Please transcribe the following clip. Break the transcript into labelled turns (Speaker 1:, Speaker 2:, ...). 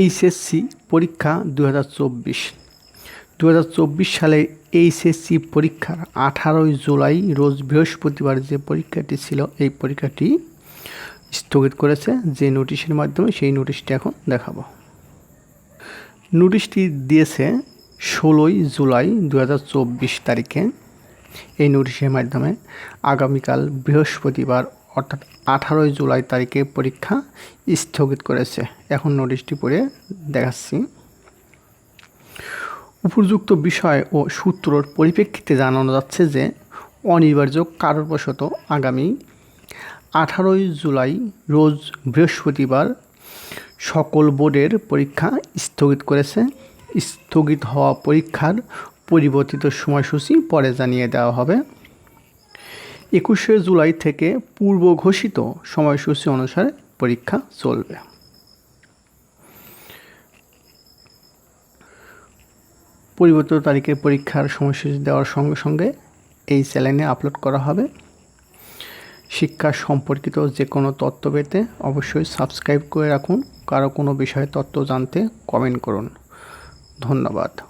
Speaker 1: HSC পরীক্ষা দু হাজার চব্বিশ। দু হাজার চব্বিশ সালে এইচএসসি পরীক্ষার আঠারোই জুলাই, রোজ বৃহস্পতিবার যে পরীক্ষাটি ছিল, এই পরীক্ষাটি স্থগিত করেছে যে নোটিশের মাধ্যমে, সেই নোটিশটি এখন দেখাবো। নোটিশটি দিয়েছে ষোলোই জুলাই দু হাজার চব্বিশ তারিখে। এই নোটিশের মাধ্যমে আগামীকাল বৃহস্পতিবার অর্থাৎ আঠারোই জুলাই তারিখে পরীক্ষা স্থগিত করেছে। এখন নোটিশটি পড়ে দেখাচ্ছি। উপযুক্ত বিষয় ও সূত্রর পরিপ্রেক্ষিতে জানানো যাচ্ছে যে, অনিবার্য কারণবশত আগামী আঠারোই জুলাই রোজ বৃহস্পতিবার সকল বোর্ডের পরীক্ষা স্থগিত করেছে। স্থগিত হওয়া পরীক্ষার পরিবর্তিত সময়সূচি পরে জানিয়ে দেওয়া হবে। একুশে জুলাই থেকে পূর্ব ঘোষিত সময়সূচি অনুসারে পরীক্ষা চলবে। পরিবর্তিত তারিখে পরীক্ষার সময়সূচি দেওয়ার সঙ্গে সঙ্গে এই চ্যানেলে আপলোড করা হবে। শিক্ষা সম্পর্কিত যে কোনো তথ্য পেতে অবশ্যই সাবস্ক্রাইব করে রাখুন। কারও কোনো বিষয়ে তথ্য জানতে কমেন্ট করুন। ধন্যবাদ।